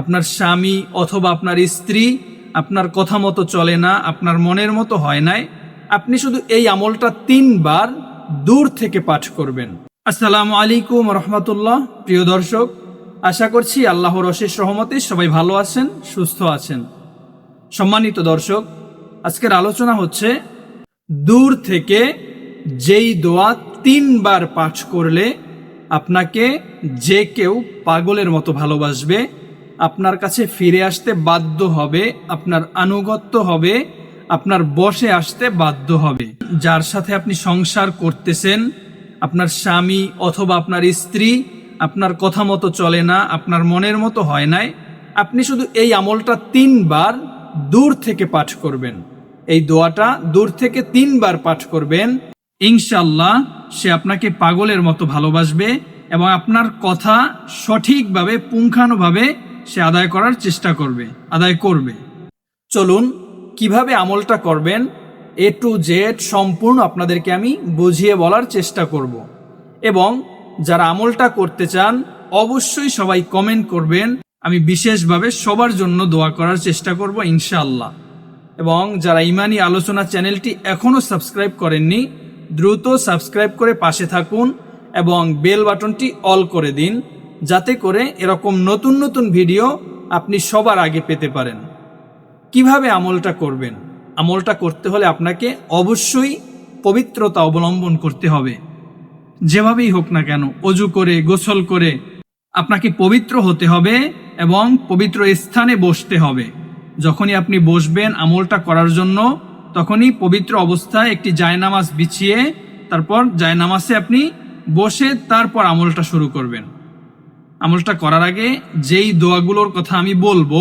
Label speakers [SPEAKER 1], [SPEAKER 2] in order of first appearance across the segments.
[SPEAKER 1] আপনার স্বামী অথবা আপনার স্ত্রী, আপনার কথা মতো চলে না, আপনার মনের মতো হয় নাই, আপনি শুধু এই আমলটা তিনবার দূর থেকে পাঠ করবেন। আসসালামু আলাইকুম রহমতুল্লাহ। প্রিয় দর্শক, আশা করছি আল্লাহর অশেষ রহমতে সবাই ভালো আছেন, সুস্থ আছেন। সম্মানিত দর্শক, আজকের আলোচনা হচ্ছে, দূর থেকে যেই দোয়া তিনবার পাঠ করলে আপনাকে যে কেউ পাগলের মতো ভালোবাসবে আপনার কাছে ফিরে আসতে বাধ্য হবে, আপনার আনুগত্য হবে, আপনার বসে আসতে বাধ্য হবে। যার সাথে আপনি সংসার করতেছেন, আপনার স্বামী অথবা আপনার স্ত্রী, আপনার কথা মতো চলে না, আপনার মনের মতো হয় নাই, আপনি শুধু এই আমলটা তিনবার দূর থেকে পাঠ করবেন। এই দোয়াটা দূর থেকে তিনবার পাঠ করবেন। ইনশাল্লাহ সে আপনাকে পাগলের মতো ভালোবাসবে এবং আপনার কথা সঠিকভাবে, পুঙ্খানুভাবে সে আদায় করার চেষ্টা করবে, আদায় করবে। চলুন, কীভাবে আমলটা করবেন? এ টু জেড সম্পূর্ণ আপনাদেরকে আমি বুঝিয়ে বলার চেষ্টা করব। এবং যারা আমলটা করতে চান, অবশ্যই সবাই কমেন্ট করবেন। আমি বিশেষভাবে সবার জন্য দোয়া করার চেষ্টা করব, ইনশাআল্লাহ। এবং যারা ইমানি আলোচনা চ্যানেলটি এখনও সাবস্ক্রাইব করেননি, দ্রুত সাবস্ক্রাইব করে পাশে থাকুন এবং বেল বাটনটি অল করে দিন। যাতে করে এরকম নতুন নতুন ভিডিও আপনি সবার আগে পেতে পারেন। কীভাবে আমলটা করবেন? আমলটা করতে হলে আপনাকে অবশ্যই পবিত্রতা অবলম্বন করতে হবে। যেভাবেই হোক না কেন, অজু করে, গোসল করে আপনাকে পবিত্র হতে হবে এবং পবিত্র স্থানে বসতে হবে। যখনই আপনি বসবেন আমলটা করার জন্য, তখনই পবিত্র অবস্থায় একটি জায়নামাজ বিছিয়ে তারপর জায়নামাজে আপনি বসে তারপর আমলটা শুরু করবেন। আমলটা করার আগে যেই দোয়াগুলোর কথা আমি বলব,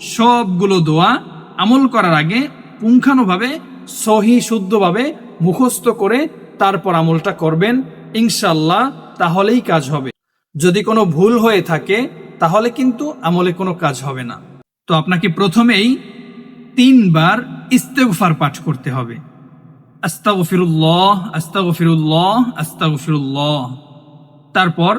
[SPEAKER 1] সবগুলো দোয়া আমল করার আগে পুঙ্খানুভাবে, সহি, শুদ্ধভাবে মুখস্থ করে তারপর আমলটা করবেন ইনশাল্লাহ তাহলেই কাজ হবে। যদি কোনো ভুল হয়ে থাকে, তাহলে কিন্তু আমলে কোনো কাজ হবে না। তো আপনাকে প্রথমেই তিনবার ইস্তেগফার পাঠ করতে হবে। আস্তাগফিরুল্লাহ আস্তাগফিরুল্লাহ আস্তাগফিরুল্লাহ। তারপর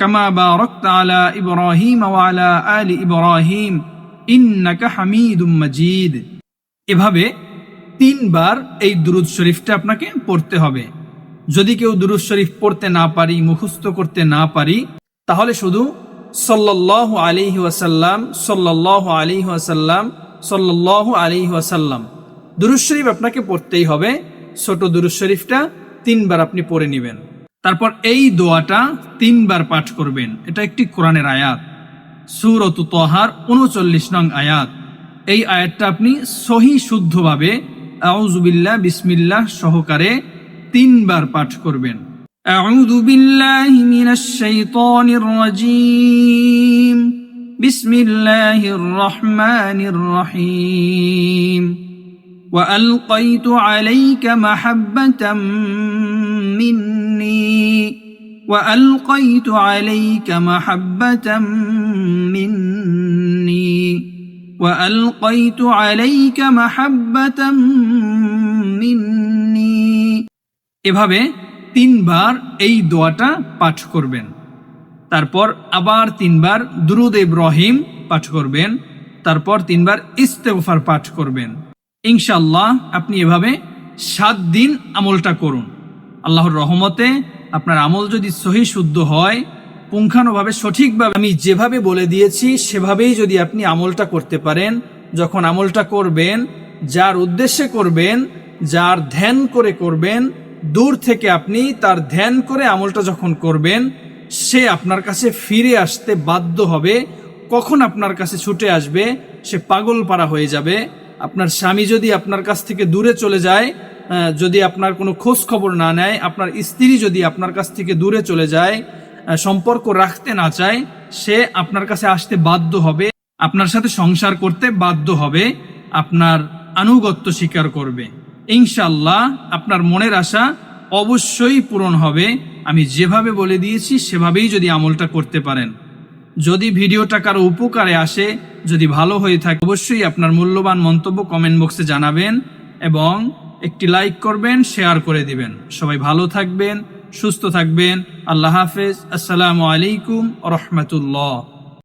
[SPEAKER 1] كما باركت على إبراهيم وعلى آل إبراهيم إنك حميد مجيد এভাবে তিনবার এই দুরুদ শরীফটা আপনাকে পড়তে হবে যদি কেউ দুরুদ শরীফ পড়তে না পারি মুখস্থ করতে না পারি তাহলে শুধু সল্লাহ আলিহি ওয়াসাল্লাম সল্লাহ আলিহি ওয়াসাল্লাম সল্লাহ আলিহি ওয়াসাল্লাম দুরুদ শরীফ আপনাকে পড়তেই হবে ছোট দুরুদ শরীফটা তিনবার আপনি পড়ে নেবেন তারপর এই দোয়াটা তিনবার পাঠ করবেন এটা একটি কোরআনের আয়াত সুরত তহার উনচল্লিশ নং আয়াত এই আয়াতটা আপনি সহি শুদ্ধভাবে আউজুবিল্লাহ বিসমিল্লাহ সহকারে তিনবার পাঠ করবেন أعوذ بالله من الشيطان الرجيم بسم الله الرحمن الرحيم وألقيت عليك محبة مني وألقيت عليك محبة مني وألقيت عليك محبة مني এভাবে তিনবার এই দোয়াটা পাঠ করবেন তারপর আবার তিনবার দুরুদ ইব্রাহিম পাঠ করবেন তারপর তিনবার ইস্তেগফার পাঠ করবেন ইনশাল্লাহ আপনি এভাবে সাত দিন আমলটা করুন। আল্লাহর রহমতে আপনার আমল যদি সহি শুদ্ধ হয়, পুঙ্খানুভাবে সঠিকভাবে আমি যেভাবে বলে দিয়েছি, সেভাবেই যদি আপনি আমলটা করতে পারেন, যখন আমলটা করবেন, যার উদ্দেশ্যে করবেন, যার ধ্যান করে করবেন, দূর থেকে আপনি তার ধ্যান করে আমলটা যখন করবেন, সে আপনার কাছে ফিরে আসতে বাধ্য হবে, কখন আপনার কাছে ছুটে আসবে, সে পাগল পারা হয়ে যাবে আপনার স্বামী যদি আপনার কাছ থেকে দূরে চলে যায় যদি আপনার কোনো খোঁজ খবর না নেয়, আপনার স্ত্রী যদি আপনার কাছ থেকে দূরে চলে যায় সম্পর্ক রাখতে না চায়, সে আপনার কাছে আসতে বাধ্য হবে, আপনার সাথে সংসার করতে বাধ্য হবে, আপনার আনুগত্য স্বীকার করবে। ইনশাল্লাহ আপনার মনের আশা অবশ্যই পূরণ হবে। আমি যেভাবে বলে দিয়েছি, সেভাবেই যদি আমলটা করতে পারেন। যদি ভিডিওটা কারও উপকারে আসে, যদি ভালো হয়ে থাকে, অবশ্যই আপনার মূল্যবান মন্তব্য কমেন্ট বক্সে জানাবেন এবং একটি লাইক করবেন শেয়ার করে দিবেন। সবাই ভালো থাকবেন, সুস্থ থাকবেন। আল্লাহ হাফেজ। আসসালামু আলাইকুম রহমতুল্লাহ।